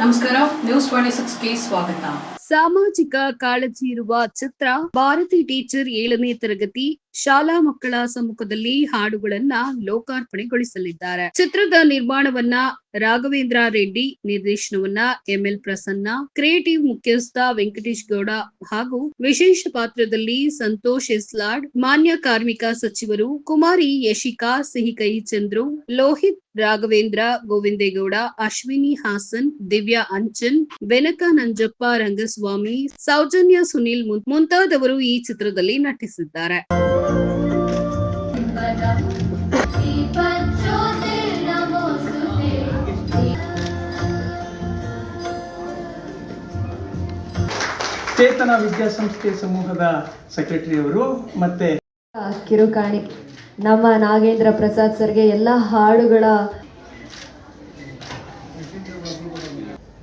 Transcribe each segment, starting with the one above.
ನಮಸ್ಕಾರ news twenty ಸಿಕ್ಸ್ಗೆ ಸ್ವಾಗತ. ಸಾಮಾಜಿಕ ಕಾಳಜಿ ಇರುವ ಚಿತ್ರ ಭಾರತಿ ಟೀಚರ್ ಏಳನೇ ತರಗತಿ ಶಾಲಾ ಮಕ್ಕಳ ಸಮ್ಮುಖದಲ್ಲಿ ಹಾಡುಗಳನ್ನ ಲೋಕಾರ್ಪಣೆಗೊಳಿಸಲಿದ್ದಾರೆ. ಚಿತ್ರದ ನಿರ್ಮಾಣವನ್ನ ರಾಘವೇಂದ್ರ ರೆಡ್ಡಿ, ನಿರ್ದೇಶನವನ್ನ ಎಂಎಲ್ ಪ್ರಸನ್ನ ಕ್ರಿಯೇಟಿವ್ ಮುಖ್ಯಸ್ಥ ವೆಂಕಟೇಶ್ ಗೌಡ ಹಾಗೂ ವಿಶೇಷ ಪಾತ್ರದಲ್ಲಿ ಸಂತೋಷ್ ಎಸ್ಲಾಡ್, ಮಾನ್ಯ ಕಾರ್ಮಿಕ ಸಚಿವರು ಕುಮಾರಿ ಯಶಿಕಾ, ಸಿಹಿಕೈ ಚಂದ್ರು, ಲೋಹಿತ್ ರಾಘವೇಂದ್ರ ಗೋವಿಂದೇಗೌಡ ಅಶ್ವಿನಿ ಹಾಸನ್ ದಿವ್ಯಾ ಅಂಚನ್ ಬೆನಕ ನಂಜಪ್ಪ ರಂಗಸ್ವಾಮಿ ಸೌಜನ್ಯ ಸುನಿಲ್ ಮುಂತಾದವರು ಈ ಚಿತ್ರದಲ್ಲಿ ನಟಿಸಿದ್ದಾರೆ. ಚೇತನ ವಿದ್ಯಾಸಂಸ್ಥೆ ಸಮೂಹದ ಸೆಕ್ರೆಟರಿ ಅವರು ಮತ್ತೆ ಕಿರುಕಾಣಿ. ನಮ್ಮ ನಾಗೇಂದ್ರ ಪ್ರಸಾದ್ ಸರ್ಗೆ ಎಲ್ಲ ಹಾಡುಗಳ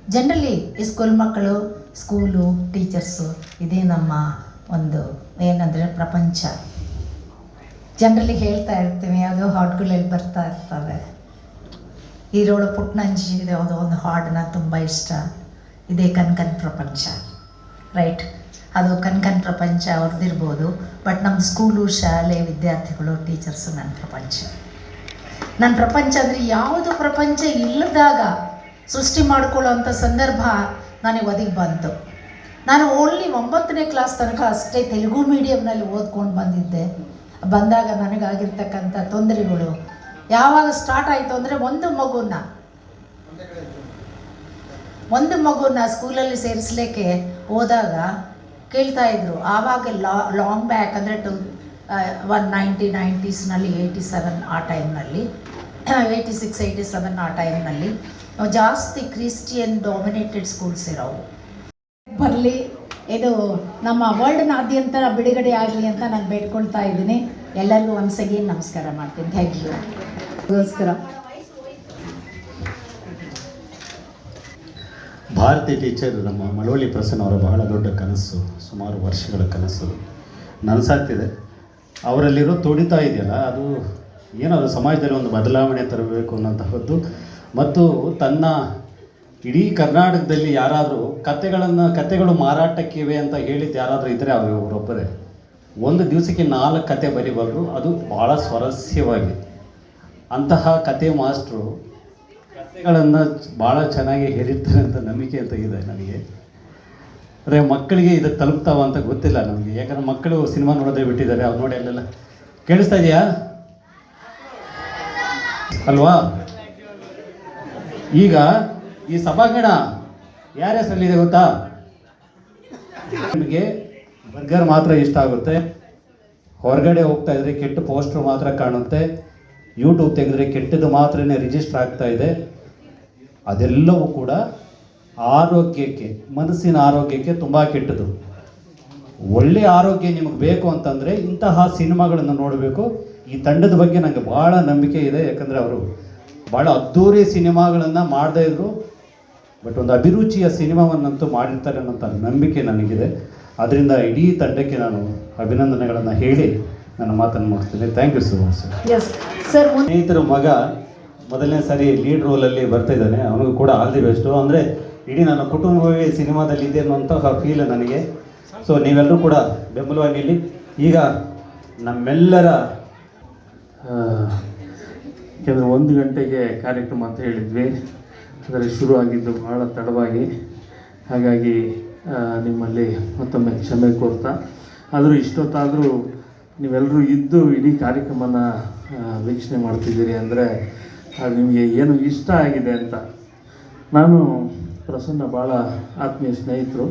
ಜನರಲಿ ಸ್ಕೂಲ್ ಮಕ್ಕಳು ಸ್ಕೂಲು ಟೀಚರ್ಸು ಇದೇ ನಮ್ಮ ಒಂದು ಏನಂದರೆ ಪ್ರಪಂಚ. ಜನರಲಿ ಹೇಳ್ತಾ ಇರ್ತೀವಿ, ಯಾವುದೋ ಹಾಡುಗಳಲ್ಲಿ ಬರ್ತಾ ಇರ್ತವೆ. ಈರೋಳು ಪುಟ್ನಂಜಿ ಯಾವುದೋ ಒಂದು ಹಾಡನ್ನ ತುಂಬ ಇಷ್ಟ. ಇದೇ ಕನ್ಕನ್ ಪ್ರಪಂಚ. ರೈಟ್ ಅದು ಕನ್ಕನ್ ಪ್ರಪಂಚ ಅವ್ರದ್ದಿರ್ಬೋದು ಬಟ್ ನಮ್ಮ ಸ್ಕೂಲು ಶಾಲೆ ವಿದ್ಯಾರ್ಥಿಗಳು ಟೀಚರ್ಸು ನನ್ನ ಪ್ರಪಂಚ. ನನ್ನ ಪ್ರಪಂಚ ಅಂದರೆ ಯಾವುದು ಪ್ರಪಂಚ ಇಲ್ಲದಾಗ ಸೃಷ್ಟಿ ಮಾಡ್ಕೊಳ್ಳೋವಂಥ ಸಂದರ್ಭ ನನಗೆ ಒದಗಿ ಬಂತು. ನಾನು ಓನ್ಲಿ ಒಂಬತ್ತನೇ ಕ್ಲಾಸ್ ತನಕ ಅಷ್ಟೇ ತೆಲುಗು ಮೀಡಿಯಮ್ನಲ್ಲಿ ಓದ್ಕೊಂಡು ಬಂದಿದ್ದೆ. ಬಂದಾಗ ನನಗಾಗಿರ್ತಕ್ಕಂಥ ತೊಂದರೆಗಳು ಯಾವಾಗ ಸ್ಟಾರ್ಟ್ ಆಯಿತು ಅಂದರೆ ಒಂದು ಮಗುನ ಒಂದು ಮಗುನ ಸ್ಕೂಲಲ್ಲಿ ಸೇರಿಸ್ಲಿಕ್ಕೆ ಹೋದಾಗ ಕೇಳ್ತಾ ಇದ್ರು. ಆವಾಗ ಲಾಂಗ್ ಬ್ಯಾಕ್ ಅಂದರೆ ಟು ಒನ್ ನೈಂಟಿ ನೈಂಟೀಸ್ನಲ್ಲಿ ಏಯ್ಟಿ ಸೆವೆನ್ ಆ ಟೈಮ್ನಲ್ಲಿ ಏಯ್ಟಿ ಸಿಕ್ಸ್ ಏಯ್ಟಿ ಸೆವೆನ್ ಆ ಟೈಮ್ನಲ್ಲಿ ಜಾಸ್ತಿ ಕ್ರಿಶ್ಚಿಯನ್ ಡಾಮಿನೇಟೆಡ್ ಸ್ಕೂಲ್ಸ್ ಇರೋವು. ಬರಲಿ, ಇದು ನಮ್ಮ ವರ್ಲ್ಡ್ನಾದ್ಯಂತ ಬಿಡುಗಡೆ ಆಗಲಿ ಅಂತ ನಾನು ಬೇಡ್ಕೊಳ್ತಾ ಇದ್ದೀನಿ. ಎಲ್ಲರಿಗೂ ಒನ್ಸ್ ಅಗೇನ್ ನಮಸ್ಕಾರ ಮಾಡ್ತೀನಿ. ಥ್ಯಾಂಕ್ ಯು ಗೋಸ್ಕರ ಭಾರತಿ ಟೀಚರ್ ನಮ್ಮ ಮಳವಳ್ಳಿ ಪ್ರಸನ್ನ ಅವರ ಬಹಳ ದೊಡ್ಡ ಕನಸು, ಸುಮಾರು ವರ್ಷಗಳ ಕನಸು. ನನಸಾಗ್ತಿದೆ. ಅವರಲ್ಲಿರೋ ತುಡಿತಾ ಇದೆಯಲ್ಲ, ಅದು ಏನೋ ಅದು ಸಮಾಜದಲ್ಲಿ ಒಂದು ಬದಲಾವಣೆ ತರಬೇಕು ಅನ್ನೋಂತಹದ್ದು ಮತ್ತು ತನ್ನ ಇಡೀ ಕರ್ನಾಟಕದಲ್ಲಿ ಯಾರಾದರೂ ಕತೆಗಳನ್ನು, ಕತೆಗಳು ಮಾರಾಟಕ್ಕಿವೆ ಅಂತ ಹೇಳಿದ್ದು ಯಾರಾದರೂ ಇದ್ದರೆ ಅವರು ಅವರೊಬ್ಬರೇ ಒಂದು ದಿವಸಕ್ಕೆ ನಾಲ್ಕು ಕತೆ ಬರೀಬಾರ್ದು, ಅದು ಭಾಳ ಸ್ವರಸ್ಯವಾಗಿ. ಅಂತಹ ಕತೆ ಮಾಸ್ಟ್ರು ಕಥೆಗಳನ್ನು ಭಾಳ ಚೆನ್ನಾಗಿ ಹೇಳಿರ್ತಾರೆ ಅಂತ ನಂಬಿಕೆ ಅಂತ ಇದೆ ನನಗೆ. ಅಂದರೆ ಮಕ್ಕಳಿಗೆ ಇದು ತಲುಪ್ತಾವ ಅಂತ ಗೊತ್ತಿಲ್ಲ ನನಗೆ ಯಾಕಂದ್ರೆ ಮಕ್ಕಳು ಸಿನಿಮಾ ನೋಡೋದೇ ಬಿಟ್ಟಿದ್ದಾರೆ. ಅವ್ರು ನೋಡಿ ಅಲ್ಲೆಲ್ಲ. ಕೇಳಿಸ್ತಾ ಇದೆಯಾ? ಅಲ್ವಾ? ಈಗ ಈ ಸಭಾಂಗಣ ಯಾರ ಹೆಸರಲ್ಲಿದೆ ಗೊತ್ತಾ? ನಿಮಗೆ ಬರ್ಗರ್ ಮಾತ್ರ ಇಷ್ಟ ಆಗುತ್ತೆ. ಹೊರಗಡೆ ಹೋಗ್ತಾ ಇದ್ರೆ ಕೆಟ್ಟ ಪೋಸ್ಟರ್ ಮಾತ್ರ ಕಾಣುತ್ತೆ. ಯೂಟ್ಯೂಬ್ ತೆಗೆದ್ರೆ ಕೆಟ್ಟದ್ದು ಮಾತ್ರನೇ ರಿಜಿಸ್ಟರ್ ಆಗ್ತಾ ಇದೆ. ಅದೆಲ್ಲವೂ ಕೂಡ ಆರೋಗ್ಯಕ್ಕೆ ಮನಸ್ಸಿನ ಆರೋಗ್ಯಕ್ಕೆ ತುಂಬ ಕೆಟ್ಟದು. ಒಳ್ಳೆ ಆರೋಗ್ಯ ನಿಮಗೆ ಬೇಕು ಅಂತಂದರೆ ಇಂತಹ ಸಿನಿಮಾಗಳನ್ನು ನೋಡಬೇಕು. ಈ ತಂಡದ ಬಗ್ಗೆ ನನಗೆ ಭಾಳ ನಂಬಿಕೆ ಇದೆ ಯಾಕಂದರೆ ಅವರು ಭಾಳ ಅದ್ಧೂರಿ ಸಿನಿಮಾಗಳನ್ನು ಮಾಡದೇ ಇದ್ರು. ಬಟ್ ಒಂದು ಅಭಿರುಚಿಯ ಸಿನಿಮಾವನ್ನಂತೂ ಮಾಡಿರ್ತಾರೆ ಅನ್ನೋಂಥ ನಂಬಿಕೆ ನನಗಿದೆ. ಅದರಿಂದ ಇಡೀ ತಂಡಕ್ಕೆ ನಾನು ಅಭಿನಂದನೆಗಳನ್ನು ಹೇಳಿ ನನ್ನ ಮಾತನ್ನು ಮುಗಿಸ್ತೀನಿ. Thank you so much sir yes sir ಸ್ನೇಹಿತರ ಮಗ ಮೊದಲನೇ ಸಾರಿ ಲೀಡ್ ರೋಲಲ್ಲಿ ಬರ್ತಾ ಇದ್ದಾನೆ. ಅವನಿಗೂ ಕೂಡ ಆಲ್ ದಿ ಬೆಸ್ಟು ಅಂದರೆ ಇಡೀ ನನ್ನ ಕುಟುಂಬವೇ ಸಿನಿಮಾದಲ್ಲಿ ಇದೆ ಅನ್ನುವಂತಹ ಫೀಲ್ ನನಗೆ. ಸೊ ನೀವೆಲ್ಲರೂ ಕೂಡ ಬೆಂಬಲವಾಗಿ ಇಲ್ಲಿ ಈಗ ನಮ್ಮೆಲ್ಲರ ಯಾಕೆಂದರೆ ಒಂದು ಗಂಟೆಗೆ ಕಾರ್ಯಕ್ರಮ ಅಂತ ಹೇಳಿದ್ವಿ. ಅದರಲ್ಲಿ ಶುರು ಆಗಿದ್ದು ಭಾಳ ತಡವಾಗಿ. ಹಾಗಾಗಿ ನಿಮ್ಮಲ್ಲಿ ಮತ್ತೊಮ್ಮೆ ಕ್ಷಮೆ ಕೋರ್ತಾ. ಆದರೂ ಇಷ್ಟೊತ್ತಾದರೂ ನೀವೆಲ್ಲರೂ ಇದ್ದು ಇಡೀ ಕಾರ್ಯಕ್ರಮನ ವೀಕ್ಷಣೆ ಮಾಡ್ತಿದ್ದೀರಿ. ಅಂದರೆ ಅದು ನಿಮಗೆ ಏನು ಇಷ್ಟ ಆಗಿದೆ ಅಂತ. ನಾನು ಪ್ರಸನ್ನ ಭಾಳ ಆತ್ಮೀಯ ಸ್ನೇಹಿತರು.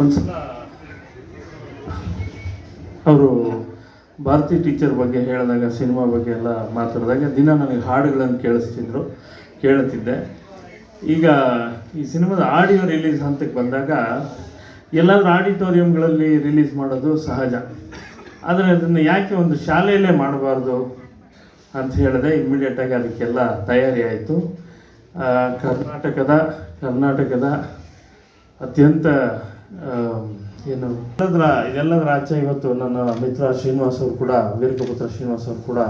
ಒಂದು ಸಲ ಅವರು ಭಾರತಿ ಟೀಚರ್ ಬಗ್ಗೆ ಹೇಳಿದಾಗ ಸಿನಿಮಾ ಬಗ್ಗೆ ಎಲ್ಲ ಮಾತಾಡಿದಾಗ ದಿನ ನನಗೆ ಹಾಡುಗಳನ್ನು ಕೇಳಿಸ್ತಿದ್ರು, ಕೇಳುತ್ತಿದ್ದೆ. ಈಗ ಈ ಸಿನಿಮಾದ ಆಡಿಯೋ ರಿಲೀಸ್ ಹಂತಕ್ಕೆ ಬಂದಾಗ ಎಲ್ಲಾದ್ರೂ ಆಡಿಟೋರಿಯಂಗಳಲ್ಲಿ ರಿಲೀಸ್ ಮಾಡೋದು ಸಹಜ. ಆದರೆ ಅದನ್ನು ಯಾಕೆ ಒಂದು ಶಾಲೆಯಲ್ಲೇ ಮಾಡಬಾರ್ದು? ಅಂತ ಹೇಳಿದೆ. ಇಮ್ಮಿಡಿಯೇಟಾಗಿ ಅದಕ್ಕೆಲ್ಲ ತಯಾರಿ ಆಯಿತು. ಕರ್ನಾಟಕದ ಕರ್ನಾಟಕದ ಅತ್ಯಂತ ಏನು, ಎಲ್ಲದರ, ಇದೆಲ್ಲದರ ಆಚೆ ಇವತ್ತು ನನ್ನ ಮಿತ್ರ ಶ್ರೀನಿವಾಸ್ ಅವರು ಕೂಡ, ವೀರಕಪುತ್ರ ಶ್ರೀನಿವಾಸ್ ಅವರು ಕೂಡ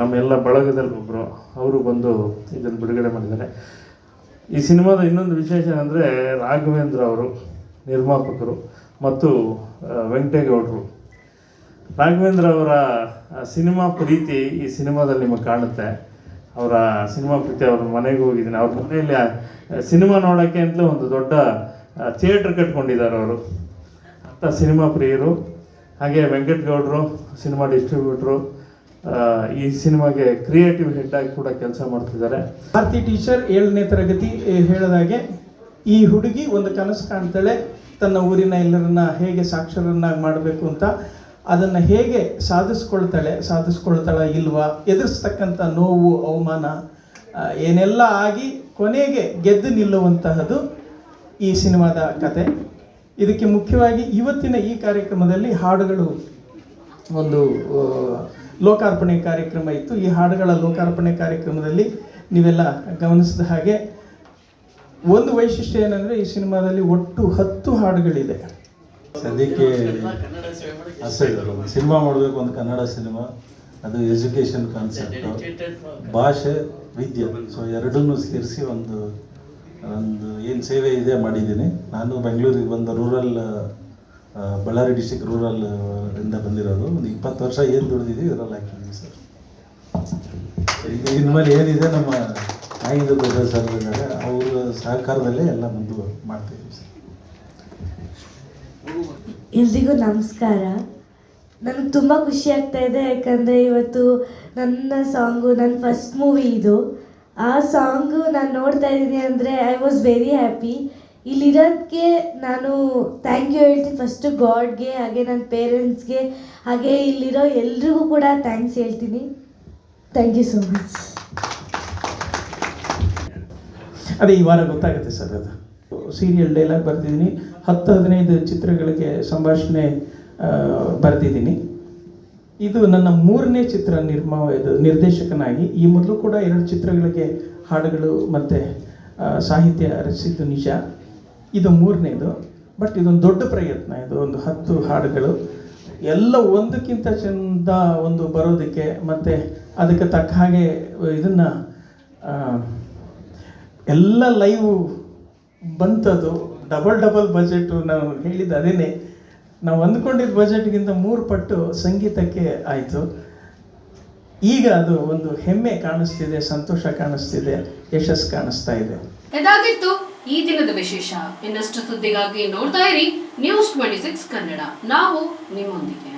ನಮ್ಮೆಲ್ಲ ಬಳಗದಲ್ಲಿ ಒಬ್ಬರು ಅವರು ಬಂದು ಇದನ್ನು ಬಿಡುಗಡೆ ಮಾಡಿದ್ದಾರೆ. ಈ ಸಿನಿಮಾದ ಇನ್ನೊಂದು ವಿಶೇಷ ಅಂದರೆ ರಾಘವೇಂದ್ರ ಅವರು ನಿರ್ಮಾಪಕರು ಮತ್ತು ವೆಂಕಟೇಗೌಡರು. ರಾಘವೇಂದ್ರ ಅವರ ಸಿನಿಮಾ ಪ್ರೀತಿ ಈ ಸಿನಿಮಾದಲ್ಲಿ ನಿಮಗೆ ಕಾಣುತ್ತೆ. ಅವರ ಸಿನಿಮಾ ಪ್ರೀತಿ ಅವ್ರ ಮನೆಗೆ ಹೋಗಿದ್ದೀನಿ. ಅವ್ರ ಮನೆಯಲ್ಲಿ ಸಿನಿಮಾ ನೋಡೋಕ್ಕೆ ಅಂತಲೇ ಒಂದು ದೊಡ್ಡ ಥಿಯೇಟ್ರ್ ಕಟ್ಕೊಂಡಿದ್ದಾರೆ ಅವರು. ಅಂತ ಸಿನಿಮಾ ಪ್ರಿಯರು. ಹಾಗೆ ವೆಂಕಟಗೌಡರು ಸಿನಿಮಾ ಡಿಸ್ಟ್ರಿಬ್ಯೂಟ್ರು ಈ ಸಿನಿಮಾಗೆ ಕ್ರಿಯೇಟಿವ್ ಹೆಡ್ ಆಗಿ ಕೂಡ ಕೆಲಸ ಮಾಡ್ತಿದ್ದಾರೆ. ಭಾರತಿ ಟೀಚರ್ ಏಳನೇ ತರಗತಿ ಹೇಳಿದಾಗೆ ಈ ಹುಡುಗಿ ಒಂದು ಕನಸು ಕಾಣ್ತಾಳೆ. ತನ್ನ ಊರಿನ ಎಲ್ಲರನ್ನ ಹೇಗೆ ಸಾಕ್ಷರನ್ನಾಗಿ ಮಾಡಬೇಕು ಅಂತ ಅದನ್ನು ಹೇಗೆ ಸಾಧಿಸ್ಕೊಳ್ತಾಳೆ, ಸಾಧಿಸ್ಕೊಳ್ತಾಳ ಇಲ್ವಾ? ಎದುರಿಸ್ತಕ್ಕಂಥ ನೋವು, ಅವಮಾನ ಏನೆಲ್ಲ ಆಗಿ ಕೊನೆಗೆ ಗೆದ್ದು ನಿಲ್ಲುವಂತಹದ್ದು ಈ ಸಿನಿಮಾದ ಕತೆ. ಇದಕ್ಕೆ ಮುಖ್ಯವಾಗಿ ಇವತ್ತಿನ ಈ ಕಾರ್ಯಕ್ರಮದಲ್ಲಿ ಹಾಡುಗಳು ಒಂದು ಲೋಕಾರ್ಪಣೆ ಕಾರ್ಯಕ್ರಮ ಇತ್ತು. ಈ ಹಾಡುಗಳ ಲೋಕಾರ್ಪಣೆ ಕಾರ್ಯಕ್ರಮದಲ್ಲಿ ನೀವೆಲ್ಲ ಗಮನಿಸಿದ ಹಾಗೆ ಒಂದು ವೈಶಿಷ್ಟ್ಯ ಏನಂದರೆ ಈ ಸಿನಿಮಾದಲ್ಲಿ ಒಟ್ಟು ಹತ್ತು ಹಾಡುಗಳಿದೆ. ಸದ್ಯಕ್ಕೆ ಒಂದು ಸಿನಿಮಾ ಮಾಡಬೇಕು ಒಂದು ಕನ್ನಡ ಸಿನಿಮಾ, ಅದು ಎಜುಕೇಷನ್ ಕಾನ್ಸೆಪ್ಟು ಭಾಷೆ, ವಿದ್ಯೆ. ಸೊ ಎರಡನ್ನೂ ಸೇರಿಸಿ ಒಂದು ಒಂದು ಏನು ಸೇವೆ ಇದೆ ಮಾಡಿದ್ದೀನಿ. ನಾನು ಬೆಂಗಳೂರಿಗೆ ಬಂದು ರೂರಲ್ ಬಳ್ಳಾರಿ ಡಿಸ್ಟಿಕ್ ರೂರಲ್ ಇಂದ ಬಂದಿರೋದು. ಒಂದು ಇಪ್ಪತ್ತು ವರ್ಷ ಏನು ದುಡಿದಿದ್ದೀವಿ ಇದರಲ್ಲಿ ಹಾಕಿದ್ದೀವಿ ಸರ್. ಈಗ ಇನ್ಮೇಲೆ ಏನಿದೆ ನಮ್ಮ ನಾಯಿಂದ ಪ್ರೊಫೆಸರ್ ಅವರ ಸಹಕಾರದಲ್ಲೇ ಎಲ್ಲ ಮುಂದೆ ಮಾಡ್ತಾಯಿದ್ದೀವಿ ಸರ್. ಎಲ್ರಿಗೂ ನಮಸ್ಕಾರ. ನನಗೆ ತುಂಬ ಖುಷಿ ಆಗ್ತಾ ಇದೆ ಯಾಕಂದರೆ ಇವತ್ತು ನನ್ನ ಸಾಂಗು ನನ್ನ ಫಸ್ಟ್ ಮೂವಿ ಇದು. ಆ ಸಾಂಗು ನಾನು ನೋಡ್ತಾ ಇದ್ದೀನಿ ಅಂದರೆ ಐ ವಾಸ್ ವೆರಿ ಹ್ಯಾಪಿ. ಇಲ್ಲಿರೋದಕ್ಕೆ ನಾನು ಥ್ಯಾಂಕ್ ಯು ಹೇಳ್ತೀನಿ ಫಸ್ಟು ಗಾಡ್ಗೆ, ಹಾಗೆ ನನ್ನ ಪೇರೆಂಟ್ಸ್ಗೆ, ಹಾಗೆ ಇಲ್ಲಿರೋ ಎಲ್ರಿಗೂ ಕೂಡ ಥ್ಯಾಂಕ್ಸ್ ಹೇಳ್ತೀನಿ. Thank you so much. ಅದೇ ಈ ವಾರ ಗೊತ್ತಾಗುತ್ತೆ ಸರ್ ಅದು. ಸೀರಿಯಲ್ ಡೈಲಾಗ್ ಬರ್ತಿದ್ದೀನಿ ಹತ್ತು, ಹದಿನೈದು ಚಿತ್ರಗಳಿಗೆ ಸಂಭಾಷಣೆ ಬರೆದಿದ್ದೀನಿ. ಇದು ನನ್ನ ಮೂರನೇ ಚಿತ್ರ ನಿರ್ಮಾ ಇದು ನಿರ್ದೇಶಕನಾಗಿ. ಈ ಮೊದಲು ಕೂಡ ಎರಡು ಚಿತ್ರಗಳಿಗೆ ಹಾಡುಗಳು ಮತ್ತು ಸಾಹಿತ್ಯ ರಚಿಸಿದ್ದು ನಿಜ. ಇದು ಮೂರನೇದು. ಬಟ್ ಇದೊಂದು ದೊಡ್ಡ ಪ್ರಯತ್ನ. ಇದು ಒಂದು ಹತ್ತು ಹಾಡುಗಳು. ಎಲ್ಲ ಒಂದಕ್ಕಿಂತ ಚೆಂದ ಒಂದು ಬರೋದಕ್ಕೆ ಮತ್ತು ಅದಕ್ಕೆ ತಕ್ಕ ಹಾಗೆ ಇದನ್ನು ಎಲ್ಲ ಲೈವ್ ಬಂತದು. ಡಬಲ್ ಡಬಲ್ ಬಜೆಟು ನಾವು ಹೇಳಿದ ಅದೇನೆ. ನಾವು ಅಂದ್ಕೊಂಡಿದ್ದ ಬಜೆಟ್ಗಿಂತ ಮೂರು ಪಟ್ಟು ಸಂಗೀತಕ್ಕೆ ಆಯಿತು. ಈಗ ಅದು ಒಂದು ಹೆಮ್ಮೆ ಕಾಣಿಸ್ತಿದೆ, ಸಂತೋಷ ಕಾಣಿಸ್ತಿದೆ ಯಶಸ್ಸು ಕಾಣಿಸ್ತಾ ಇದೆ. ಇದಾಗಿತ್ತು ಈ ದಿನದ ವಿಶೇಷ. ಇನ್ನಷ್ಟು ಸುದ್ದಿಗಾಗಿ ನೋಡ್ತಾ ಇರಿ ನ್ಯೂಸ್ ಟ್ವೆಂಟಿ ಸಿಕ್ಸ್ ಕನ್ನಡ. ನಾವು ನಿಮ್ಮೊಂದಿಗೆ.